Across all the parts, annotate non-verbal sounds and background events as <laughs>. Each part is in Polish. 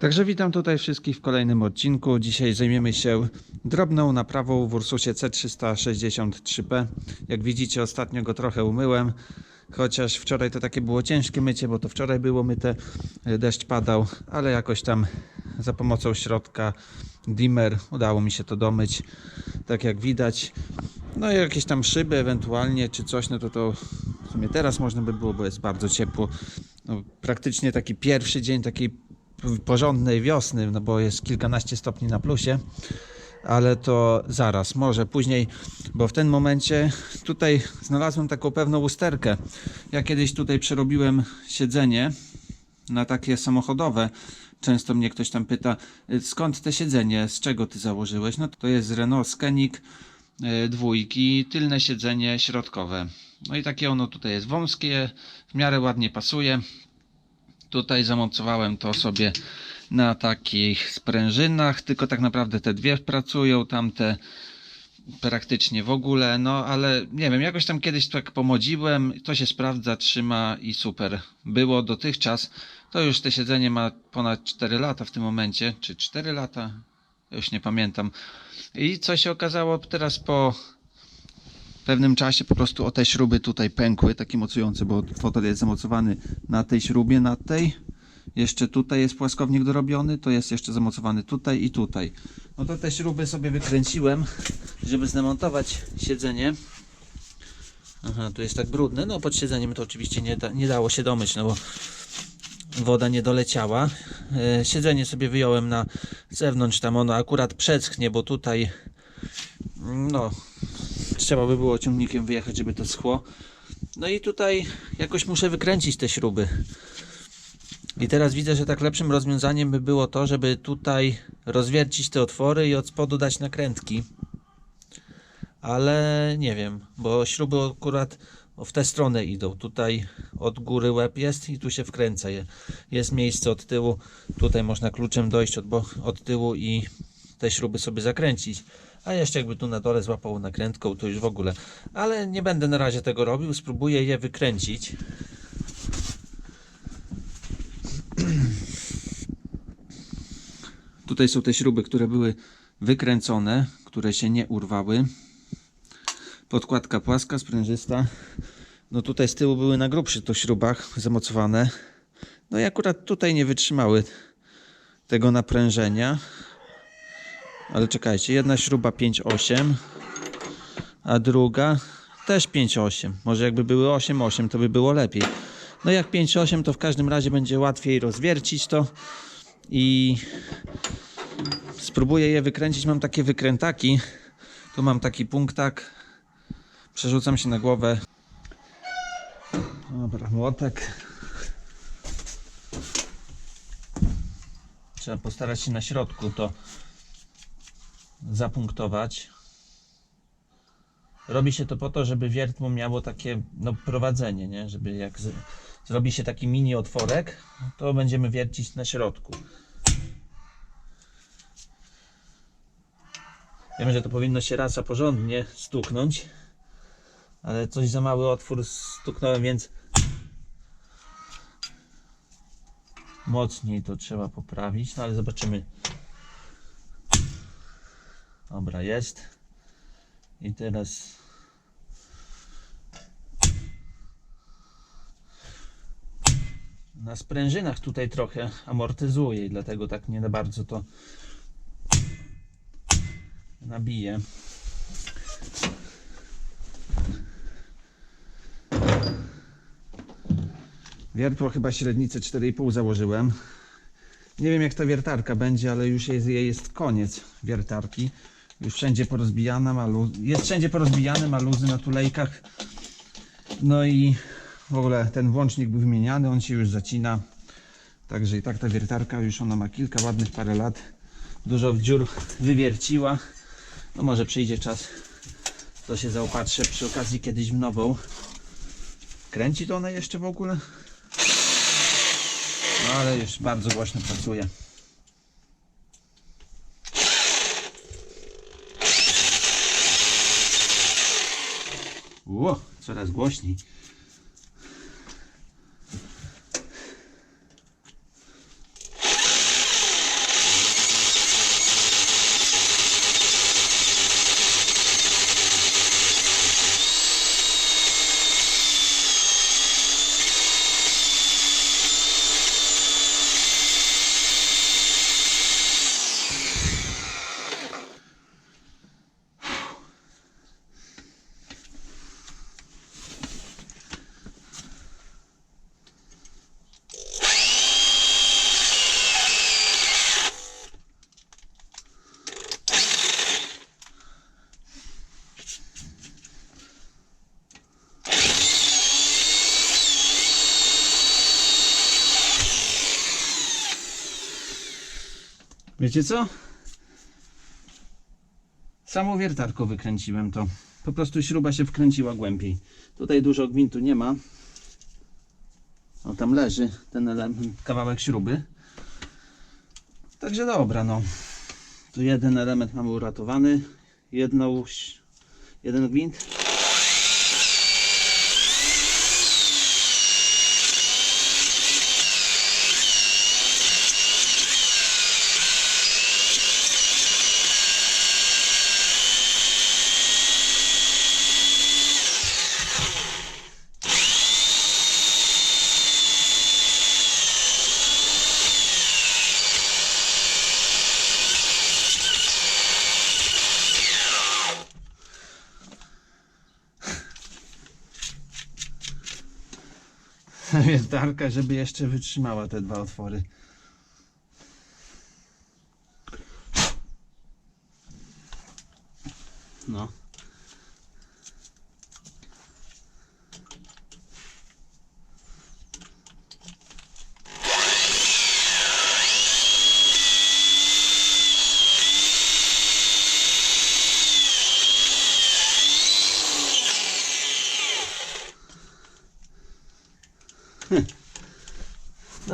Także witam tutaj wszystkich w kolejnym odcinku. Dzisiaj zajmiemy się drobną naprawą w Ursusie C363P. Jak widzicie ostatnio go trochę umyłem, chociaż wczoraj to takie było ciężkie mycie, bo to wczoraj było myte, e, deszcz padał, ale jakoś tam za pomocą środka dimmer udało mi się to domyć, tak jak widać. No i jakieś tam szyby ewentualnie, czy coś, no to to w sumie teraz można by było, bo jest bardzo ciepło. No, praktycznie taki pierwszy dzień takiej porządnej wiosny, no bo jest kilkanaście stopni na plusie, ale to zaraz, może później, bo w tym momencie tutaj znalazłem taką pewną usterkę. Ja kiedyś tutaj przerobiłem siedzenie na takie samochodowe. Często mnie ktoś tam pyta, "Y, skąd te siedzenie, z czego ty założyłeś? No to jest Renault Scenic y, dwójki, tylne siedzenie środkowe. No i takie ono tutaj jest wąskie, w miarę ładnie pasuje. Tutaj zamocowałem to sobie na takich sprężynach, tylko tak naprawdę te dwie pracują, tamte praktycznie w ogóle, no ale nie wiem, jakoś tam kiedyś tak pomodziłem, to się sprawdza, trzyma i super. Było dotychczas, to już te siedzenie ma ponad 4 lata w tym momencie, czy 4 lata, już nie pamiętam. I co się okazało teraz po pewnym czasie po prostu o te śruby tutaj pękły, takie mocujące, bo fotel jest zamocowany na tej śrubie, na tej. Jeszcze tutaj jest płaskownik dorobiony, to jest jeszcze zamocowany tutaj i tutaj. No to te śruby sobie wykręciłem, żeby zdemontować siedzenie. Aha, tu jest tak brudne, no pod siedzeniem to oczywiście nie, da, nie dało się domyć, no bo woda nie doleciała. E, siedzenie sobie wyjąłem na zewnątrz, tam ono akurat przeschnie, bo tutaj no trzeba by było ciągnikiem wyjechać, żeby to schło. No i tutaj jakoś muszę wykręcić te śruby. I teraz widzę, że tak lepszym rozwiązaniem by było to, żeby tutaj rozwiercić te otwory i od spodu dać nakrętki. Ale nie wiem, bo śruby akurat w tę stronę idą. Tutaj od góry łeb jest i tu się wkręca je. Jest miejsce od tyłu. Tutaj można kluczem dojść od, od tyłu i te śruby sobie zakręcić. A jeszcze jakby tu na dole złapał nakrętką, to już w ogóle. Ale nie będę na razie tego robił. Spróbuję je wykręcić. <clears throat> Tutaj są te śruby, które były wykręcone, które się nie urwały. Podkładka płaska, sprężysta. No tutaj z tyłu były na grubszych to śrubach zamocowane. No i akurat tutaj nie wytrzymały tego naprężenia. Ale czekajcie, jedna śruba 5,8, a druga też 5,8. Może jakby były 8,8 to by było lepiej. No jak 5,8 to w każdym razie będzie łatwiej rozwiercić to i spróbuję je wykręcić. Mam takie wykrętaki. Tu mam taki punktak. Przerzucam się na głowę. Dobra, młotek. Trzeba postarać się na środku to zapunktować. Robi się to po to, żeby wiertło miało takie no, prowadzenie, nie? żeby jak z, zrobi się taki mini otworek, to będziemy wiercić na środku. Wiem, że to powinno się rasa porządnie stuknąć, ale coś za mały otwór stuknąłem, więc mocniej to trzeba poprawić, no ale zobaczymy. Dobra, jest. I teraz na sprężynach tutaj trochę amortyzuje dlatego tak nie bardzo to nabije. Wiertło chyba średnicę 4,5 założyłem. Nie wiem jak ta wiertarka będzie, ale już jest, jest koniec wiertarki. Wszędzie porozbijana, ma luz, jest wszędzie porozbijane, ma luzy na tulejkach. No i w ogóle ten włącznik był wymieniany, on się już zacina. Także i tak ta wiertarka już ona ma kilka ładnych parę lat. Dużo dziur wywierciła. No może przyjdzie czas, to się zaopatrzę przy okazji kiedyś w nową. Kręci to ona jeszcze w ogóle? No ale już bardzo głośno pracuje. Ło, coraz głośniej. Wiecie co? Samą wiertarką wykręciłem to. Po prostu śruba się wkręciła głębiej. Tutaj dużo gwintu nie ma. O, tam leży ten element, kawałek śruby. Także dobra, no. Tu jeden element mamy uratowany. Jedną, jeden gwint. <laughs> Wiertarka, żeby jeszcze wytrzymała te dwa otwory. No.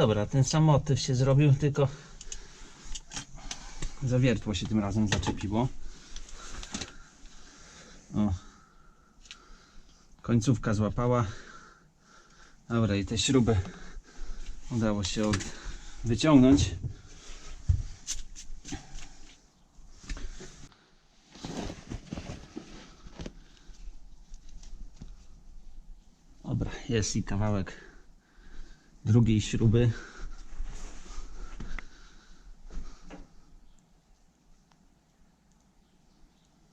Dobra, ten sam motyw się zrobił, tylko zawiertło się tym razem zaczepiło. O. Końcówka złapała. Dobra, i tę śrubę udało się od... wyciągnąć. Dobra, jest i kawałek drugiej śruby.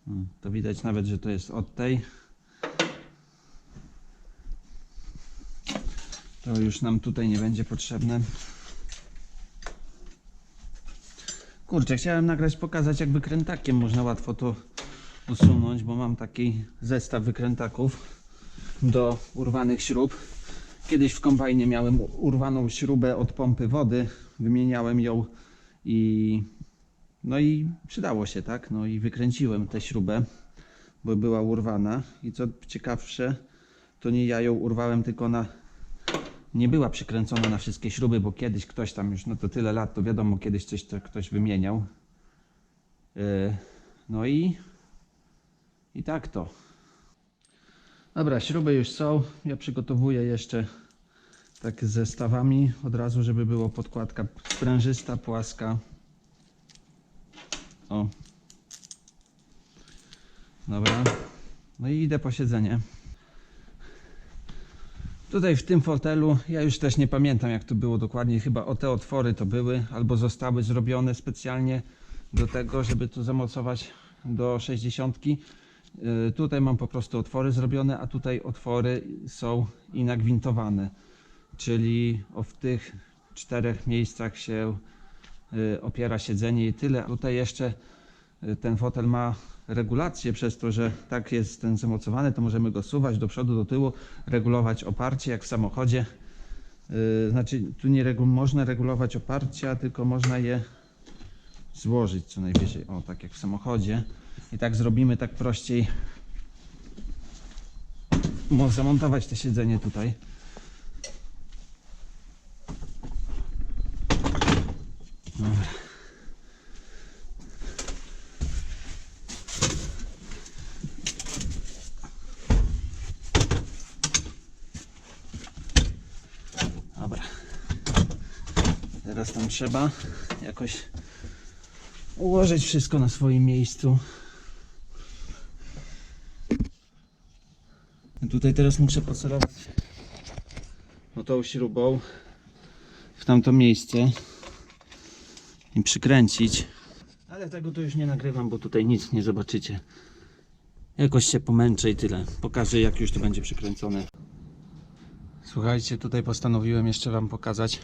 Hmm, To widać nawet, że to jest od tej. To już nam tutaj nie będzie potrzebne. Kurczę, chciałem nagrać, pokazać jak wykrętakiem można łatwo to usunąć, bo mam taki zestaw wykrętaków do urwanych śrub. Kiedyś w kombajnie miałem urwaną śrubę od pompy wody, wymieniałem ją i no i przydało się, tak? No i wykręciłem tę śrubę, bo była urwana i co ciekawsze, to nie ja ją urwałem tylko na nie była przykręcona na wszystkie śruby, bo kiedyś ktoś tam już, no to tyle lat, to wiadomo, kiedyś coś to ktoś wymieniał. Yy, No i i tak to. Dobra, śruby już są. Ja przygotowuję jeszcze tak zestawami od razu, żeby było podkładka sprężysta, płaska. O. Dobra. No i idę po siedzenie. Tutaj w tym fotelu, ja już też nie pamiętam jak to było dokładnie, chyba o te otwory to były, albo zostały zrobione specjalnie do tego, żeby to zamocować do 60. Y, Tutaj mam po prostu otwory zrobione, a tutaj otwory są i nagwintowane. Czyli w tych czterech miejscach się y, opiera siedzenie i tyle. Tutaj jeszcze y, ten fotel ma regulację przez to, że tak jest ten zamocowany, to możemy go suwać do przodu, do tyłu, regulować oparcie jak w samochodzie. Znaczy tu nie regu można regulować oparcia, tylko można je złożyć co najwyżej. O, tak jak w samochodzie. I tak zrobimy tak prościej. Mo- Zamontować to siedzenie tutaj. Dobra. Dobra. Teraz tam trzeba jakoś ułożyć wszystko na swoim miejscu. Tutaj teraz muszę pocelować no tą śrubą w tamto miejsce i przykręcić. Ale tego to już nie nagrywam, bo tutaj nic nie zobaczycie. Jakoś się pomęczę i tyle. Pokażę jak już to będzie przykręcone. Słuchajcie, tutaj postanowiłem jeszcze Wam pokazać,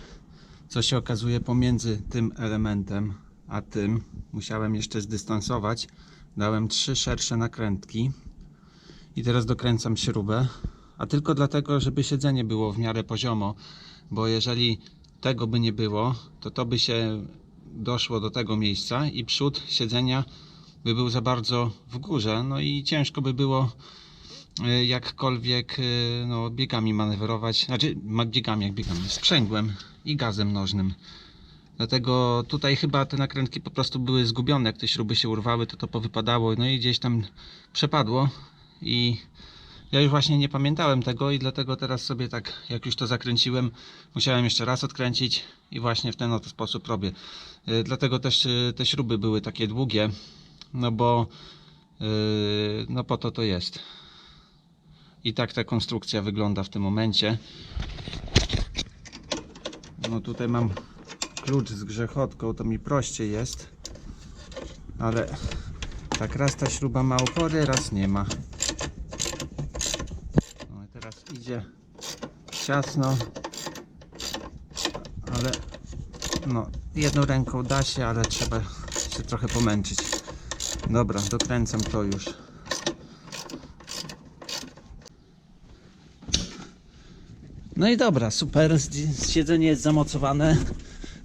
co się okazuje pomiędzy tym elementem a tym. Musiałem jeszcze zdystansować. Dałem trzy szersze nakrętki i teraz dokręcam śrubę. A tylko dlatego, żeby siedzenie było w miarę poziomo, bo jeżeli tego by nie było, to to by się doszło do tego miejsca i przód siedzenia by był za bardzo w górze, no i ciężko by było y, jakkolwiek y, no, biegami manewrować, znaczy biegami jak biegami, sprzęgłem i gazem nożnym. Dlatego tutaj chyba te nakrętki po prostu były zgubione, jak te śruby się urwały, to to powypadało, no i gdzieś tam przepadło i ja już właśnie nie pamiętałem tego i dlatego teraz sobie tak, jak już to zakręciłem, musiałem jeszcze raz odkręcić i właśnie w ten oto sposób robię. Y, Dlatego też y, te śruby były takie długie, no bo y, no po to to jest. I tak ta konstrukcja wygląda w tym momencie. No tutaj mam klucz z grzechotką, to mi prościej jest. Ale tak raz ta śruba ma opory, raz nie ma. No i teraz idzie ciasno. Ale no jedną ręką da się, ale trzeba się trochę pomęczyć. Dobra, dokręcam to już. No i dobra, super. Siedzenie jest zamocowane.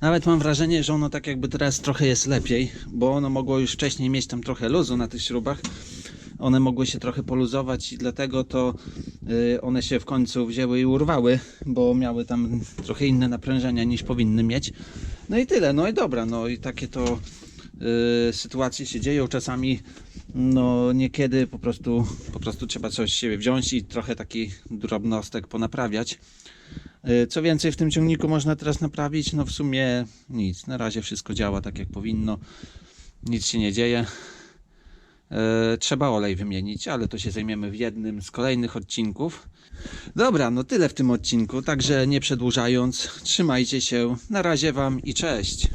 Nawet mam wrażenie, że ono tak jakby teraz trochę jest lepiej, bo ono mogło już wcześniej mieć tam trochę luzu na tych śrubach. One mogły się trochę poluzować i dlatego to y, one się w końcu wzięły i urwały, bo miały tam trochę inne naprężenia niż powinny mieć. No i tyle, no i dobra, no i takie to y, sytuacje się dzieją czasami. No niekiedy po prostu, po prostu trzeba coś z siebie wziąć i trochę taki drobnostek ponaprawiać. Y, Co więcej w tym ciągniku można teraz naprawić? No w sumie nic. Na razie wszystko działa tak jak powinno. Nic się nie dzieje. E, Trzeba olej wymienić, ale to się zajmiemy w jednym z kolejnych odcinków. Dobra, no tyle w tym odcinku, także nie przedłużając, trzymajcie się. Na razie Wam i cześć.